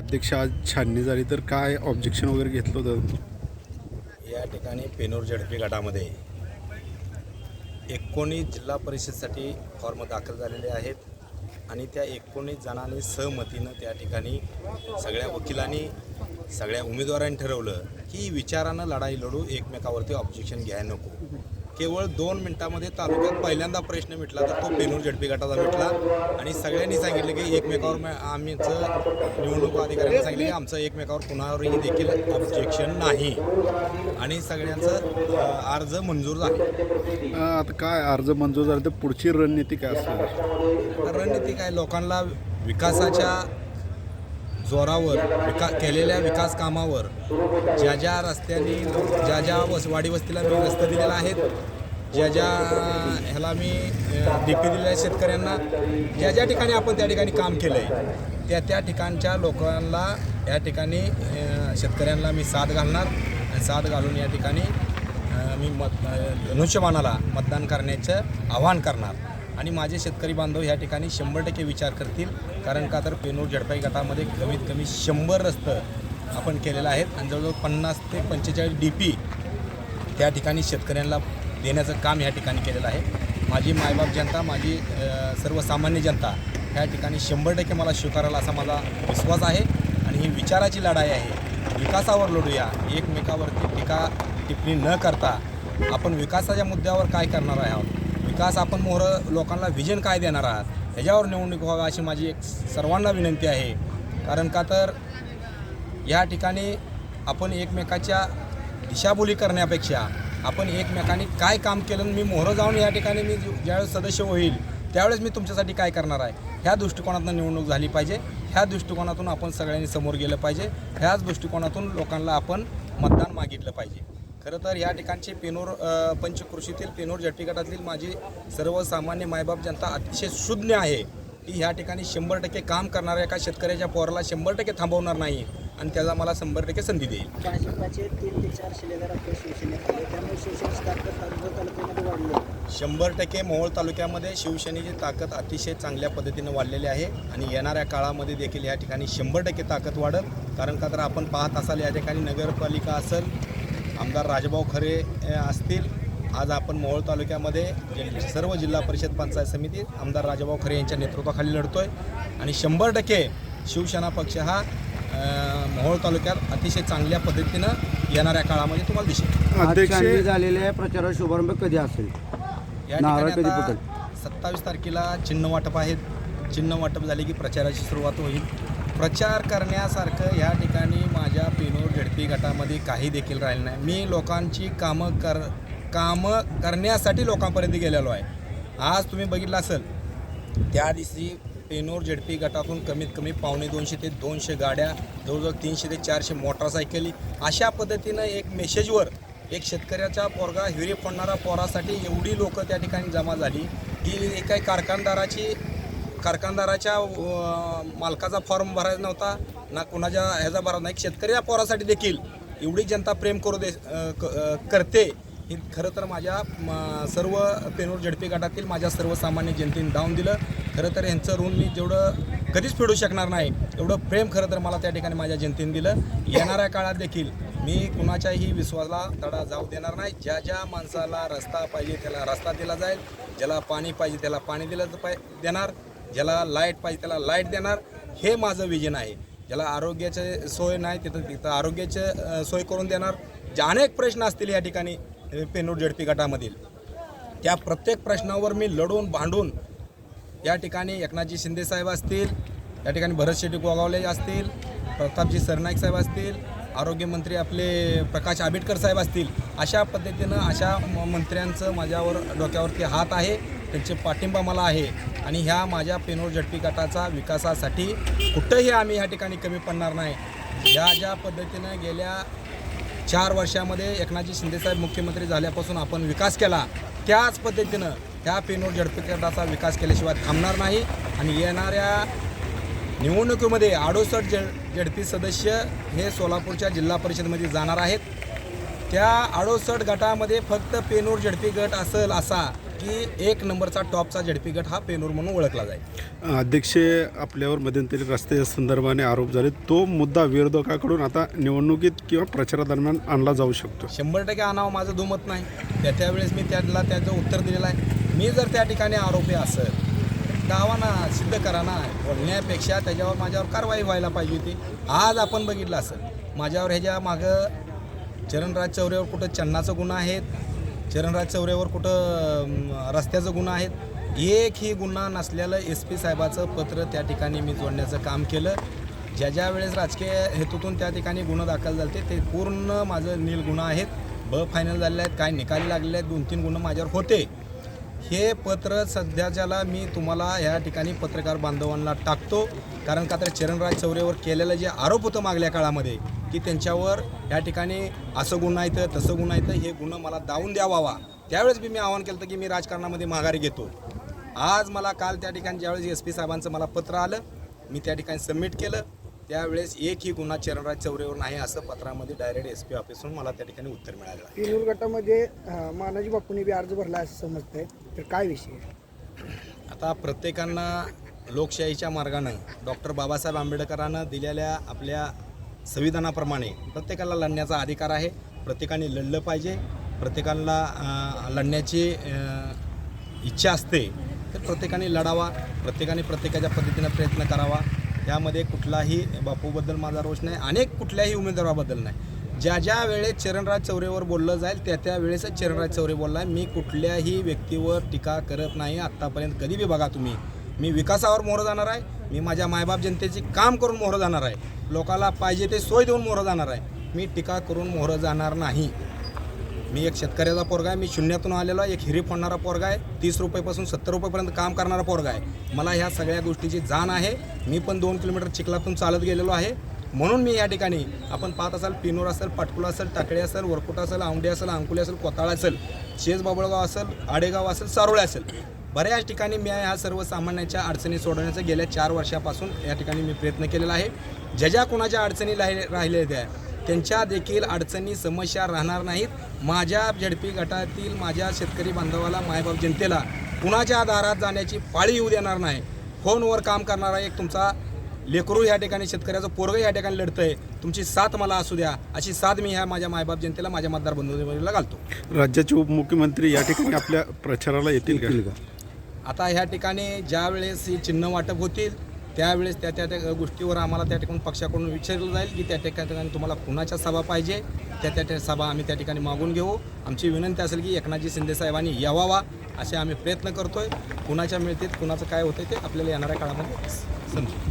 अध्यक्ष आज छाननी झाली तर काय ऑब्जेक्शन वगैरे घेतलं होतं? या ठिकाणी पेनूर झडपी गटामध्ये एकोणीस जिल्हा परिषदसाठी फॉर्म दाखल झालेले आहेत आणि त्या एकोणीस जणांनी सहमतीनं त्या ठिकाणी सगळ्या वकिलांनी सगळ्या उमेदवारांनी ठरवलं की विचारानं लढाई लढू एकमेकावरती ऑब्जेक्शन घ्यायला नको. केवळ दोन मिनिटामध्ये तालुक्यात पहिल्यांदा प्रश्न मिटला तर तो पेनूर झडपी गटाचा मिटला. आणि सगळ्यांनी सांगितलं की एकमेकावर म- आमचं निवडणूक अधिकाऱ्यांनी सांगितलं की आमचं एकमेकावर कुणावरही देखील ऑब्जेक्शन नाही. आणि सगळ्यांचं अर्ज मंजूर झाले. आता काय अर्ज मंजूर झाला तर पुढची रणनीती काय असेल तर रणनीती काय? लोकांना विकासाच्या जोरावर विका केलेल्या विकास कामावर ज्या ज्या रस्त्यांनी ज्या ज्या वस वाडी वस्तीला मी रस्ते दिलेला आहेत ज्या ज्या ह्याला मी डी पी दिलेल्या शेतकऱ्यांना ज्या ज्या ठिकाणी आपण त्या ठिकाणी काम केलं आहे त्या त्या ठिकाणच्या लोकांना या ठिकाणी शेतकऱ्यांना मी साथ घालणार आणि साथ घालून या ठिकाणी मी मत धनुष्यमानाला धनुष्यबाणाला मतदान करण्याचं आवाहन करणार. आणि माझे शेतकरी बांधव या ठिकाणी शंभर टक्के विचार करतील. कारण का तर पेनूर झडपाई गटामध्ये कमीत कमी शंभर रस्तं आपण केलेलं आहेत आणि जवळजवळ पन्नास ते पंचेचाळीस डी पी त्या ठिकाणी शेतकऱ्यांना देण्याचं काम या ठिकाणी केलेलं आहे. माझी मायबाप जनता माझी सर्वसामान्य जनता या ठिकाणी शंभर टक्के मला स्वीकारायला असा माझा विश्वास आहे आणि ही विचाराची लढाई आहे. विकासावर लढूया. एकमेकावरती टीका टिप्पणी न करता आपण विकासाच्या मुद्द्यावर काय करणार आहोत? विकास आपण मोहर लोकांना व्हिजन काय देणार आहात? ह्याच्यावर निवडणूक व्हावी अशी माझी एक सर्वांना विनंती आहे. कारण का तर या ठिकाणी आपण एकमेकाच्या दिशाभूली करण्यापेक्षा आपण एकमेकांनी काय काम केलं आणि मी मोहरं जाऊन या ठिकाणी मी ज्यावेळेस सदस्य होईल त्यावेळेस मी तुमच्यासाठी काय करणार आहे? ह्या दृष्टिकोनातून निवडणूक झाली पाहिजे. ह्या दृष्टिकोनातून आपण सगळ्यांनी समोर गेलं पाहिजे. ह्याच दृष्टिकोनातून लोकांना आपण मतदान मागितलं पाहिजे. खरं तर या ठिकाणची पेनूर पंचकृषीतील पेनूर जट्टी गटातील माझी सर्वसामान्य मायबाप जनता अतिशय सुज्ञ आहे. की ह्या ठिकाणी शंभर टक्के काम करणाऱ्या एका शेतकऱ्याच्या पोराला शंभर टक्के थांबवणार नाही आणि त्याला मला शंभर टक्के संधी देईल. शंभर टक्के मोहोळ तालुक्यामध्ये शिवसेनेची ताकद अतिशय चांगल्या पद्धतीनं वाढलेली आहे आणि येणाऱ्या काळामध्ये देखील या ठिकाणी शंभर टक्के ताकद वाढत कारण का तर आपण पाहत असाल या ठिकाणी नगरपालिका असेल आमदार राजभाऊ खरे असतील. आज आपण मोहोळ तालुक्यामध्ये सर्व जिल्हा परिषद पंचायत समिती आमदार राजाभाऊ खरे यांच्या नेतृत्वाखाली लढतोय. आणि शंभर टक्के शिवसेना पक्ष हा मोहोळ तालुक्यात अतिशय चांगल्या पद्धतीनं येणाऱ्या काळामध्ये तुम्हाला दिसेल. झालेल्या प्रचाराचा शुभारंभ कधी असेल? या ठिकाणी सत्तावीस तारखेला चिन्ह वाटप आहेत. चिन्ह वाटप झाले की प्रचाराची सुरुवात होईल. प्रचार करण्यासारखं या ठिकाणी माझ्या पेनूर झडपी गटामध्ये काही देखील राहिलं नाही. मी लोकांची कामं कर कामं करण्यासाठी लोकांपर्यंत गेलेलो आहे. आज तुम्ही बघितलं असेल त्या दिवशी पेनोर झडपी गटातून कमीत कमी पावणे दोनशे ते दोनशे गाड्या जवळजवळ तीनशे ते चारशे मोटरसायकली अशा पद्धतीनं एक मेसेजवर एक शेतकऱ्याचा पोरगा हिरे फोडणारा पोरासाठी एवढी लोकं त्या ठिकाणी जमा झाली की एका कारखानदाराची कारखानदाराच्या मालकाचा फॉर्म भरायचा नव्हता ना कुणाच्या ह्याचा भरायचा नाही शेतकरी या पोरासाठी देखील एवढी जनता प्रेम करू दे क- करते हे खरं तर माझ्या सर्व पेनूर झडपी गटातील माझ्या सर्वसामान्य जनतेने धावून दिलं. खरं तर यांचं ऋण मी जेवढं कधीच फेडू शकणार नाही एवढं प्रेम खरं तर मला त्या ठिकाणी माझ्या जनतेने दिलं. येणाऱ्या काळात देखील मी कुणाच्याही विश्वासाला तडा जाऊ देणार नाही. ज्या ज्या माणसाला रस्ता पाहिजे त्याला रस्ता दिला जाईल ज्याला पाणी पाहिजे त्याला पाणी दिलं पाय देणार. ज्याला लाइट पाहिजे त्याला लाइट देणार हे माझं विजन आहे. ज्याला आरोग्याचे सोय नाही तिथं तिथं आरोग्याचे सोय करून देणार. जे अनेक प्रश्न असतील या ठिकाणी पेनूर झडपी गटामधील. त्या प्रत्येक प्रश्नावर मी लढून भांडून या ठिकाणी एकनाथजी शिंदे साहेब असतील या ठिकाणी भरत शेट्टी गोगावले असतील प्रतापजी सरनाईक साहेब असतील आरोग्यमंत्री आपले प्रकाश आंबेडकर साहेब असतील अशा पद्धतीनं अशा मंत्र्यांचं माझ्यावर डोक्यावरती हात आहे. त्यांचे पाठिंबा मला आहे. आणि ह्या माझ्या पेनोर झटपी गटाचा विकासासाठी कुठंही आम्ही ह्या ठिकाणी कमी पडणार नाही. ह्या ज्या पद्धतीनं गेल्या चार वर्षामध्ये एकनाथजी शिंदेसाहेब मुख्यमंत्री झाल्यापासून आपण विकास केला त्याच पद्धतीनं त्या पेनूर झडपी गटाचा विकास केल्याशिवाय थांबणार नाही. आणि येणाऱ्या निवडणुकीमध्ये अडुसष्ट जड झडपी सदस्य हे सोलापूरच्या जिल्हा परिषदमध्ये जाणार आहेत. त्या अडोसष्ट गटामध्ये फक्त पेनूर झडपी गट असेल असा की एक नंबरचा टॉपचा झडपी गट हा पेनूर म्हणून ओळखला जाईल. अध्यक्ष आपल्यावर मध्यंतरी रस्ते संदर्भाने आरोप झाले तो मुद्दा विरोधकाकडून आता निवडणुकीत किंवा प्रचारादरम्यान आणला जाऊ शकतो. शंभर टक्के आणावं माझं दुमत नाही. त्या त्यावेळेस मी त्याला त्याचं उत्तर दिलेलं आहे. मी जर त्या ठिकाणी आरोपी असेल दावा ना सिद्ध करा ना बोलण्यापेक्षा त्याच्यावर माझ्यावर कारवाई व्हायला पाहिजे होती. आज आपण बघितलं असेल माझ्यावर ह्याच्या मागं चरणराज चौऱ्यावर कुठं चन्नाचं गुन्हा आहेत चरणराज चौऱ्यावर कुठं रस्त्याचं गुन्हा आहेत? एकही गुन्हा नसलेलं एस पी साहेबाचं पत्र त्या ठिकाणी मी जोडण्याचं काम केलं. ज्या ज्या वेळेस राजकीय हेतूतून त्या ठिकाणी गुन्हा दाखल झाले ते पूर्ण माझं नील गुन्हा आहेत. ब फायनल झालेले आहेत काय निकाली लागलेले आहेत दोन तीन गुन्हे माझ्यावर होते. हे पत्र सध्याच्याला मी तुम्हाला ह्या ठिकाणी पत्रकार बांधवांना टाकतो कारण का तर चरणराज चौरेवर केलेलं जे आरोप होतं मागल्या काळामध्ये की त्यांच्यावर या ठिकाणी असं गुन्हा येतं तसं गुन्हा येतं हे गुन्हा मला दावून द्यावा त्यावेळेस बी मी आवाहन केलं की मी राजकारणामध्ये माघारी घेतो. आज मला काल त्या ठिकाणी ज्यावेळेस एस पी साहेबांचं मला पत्र आलं मी त्या ठिकाणी सबमिट केलं. त्यावेळेस एकही गुन्हा चरणराज चौरेवर नाही असं पत्रामध्ये डायरेक्ट एस पी ऑफिसहून मला त्या ठिकाणी उत्तर मिळालं. आहे. गटामध्ये मानाजी बापूंनी बी अर्ज भरला असं समजतंय. तर काय विषय आता प्रत्येकांना लोकशाहीच्या मार्गानं डॉक्टर बाबासाहेब आंबेडकरांनं दिलेल्या आपल्या संविधानाप्रमाणे प्रत्येकाला लढण्याचा अधिकार आहे. प्रत्येकाने लढलं पाहिजे. प्रत्येकाला लढण्याची इच्छा असते तर प्रत्येकाने लढावा. प्रत्येकाने प्रत्येकाच्या पद्धतीनं प्रयत्न करावा. त्यामध्ये कुठलाही बापूबद्दल माझा रोष नाही. अनेक कुठल्याही उमेदवाराबद्दल नाही. ज्या ज्या वेळेस चरणराज चौरेवर बोललं जाईल त्या त्या वेळेसच चरणराज चौरे बोलला आहे मी कुठल्याही व्यक्तीवर टीका करत नाही आत्तापर्यंत कधी बी बघा तुम्ही. मी विकासावर मोहर जाणार आहे मी माझ्या मायबाप जनतेचे काम करून मोहर जाणार आहे. लोकाला पाहिजे ते सोय देऊन मोहर जाणार आहे. मी टीका करून मोहर जाणार नाही. मी एक शेतकऱ्याचा पोरगा आहे मी शून्यातून आलेलो आहे एक हिरी फोडणारा पोरगा आहे तीस रुपयेपासून सत्तर रुपयेपर्यंत काम करणारा पोरगा आहे. मला ह्या सगळ्या गोष्टीची जाण आहे. मी पण दोन किलोमीटर चिखलातून चालत गेलेलो आहे. म्हणून मी या ठिकाणी आपण पाहत असाल पिनूर असेल पाटकुला असेल टाकळे असेल वरकुट असेल औंढे असेल अंकुले असेल कोताळा असेल शेज बाबळगाव असेल आडेगाव असेल सारोळे असेल. बऱ्याच ठिकाणी मी ह्या सर्वसामान्यांच्या अडचणी सोडवण्याचा गेल्या चार वर्षापासून या ठिकाणी मी प्रयत्न केलेला आहे. ज्या ज्या कोणाच्या अडचणी राहिले राहिलेल्या आहेत त्यांच्या देखील अडचणी समस्या राहणार नाहीत. माझ्या झडपी गटातील माझ्या शेतकरी बांधवाला मायबाप जनतेला कुणाच्या दारात जाण्याची पाळी येऊ देणार नाही. फोनवर काम करणारा एक तुमचा लेकरू या ठिकाणी शेतकऱ्याचं पोरगं या ठिकाणी लढतंय. तुमची साथ मला असू द्या. अशी साथ मी ह्या माझ्या मायबाप जनतेला माझ्या मतदार बंधूला घालतो. राज्याचे उपमुख्यमंत्री या ठिकाणी आपल्या प्रचाराला येतील का? आता ह्या ठिकाणी ज्या वेळेस ही चिन्ह वाटप होतील त्यावेळेस त्या त्या त्या गोष्टीवर आम्हाला त्या ठिकाणी पक्षाकडून विचारलं जाईल की त्या त्या ठिकाणी तुम्हाला कुणाच्या सभा पाहिजे? त्या त्या सभा आम्ही त्या ठिकाणी मागून घेऊ. आमची विनंती असेल की एकनाथजी शिंदे साहेबांनी यावावा असे आम्ही प्रयत्न करतोय. कुणाच्या मिळतील कुणाचं काय होतं ते आपल्याला येणाऱ्या काळामध्ये समजेल.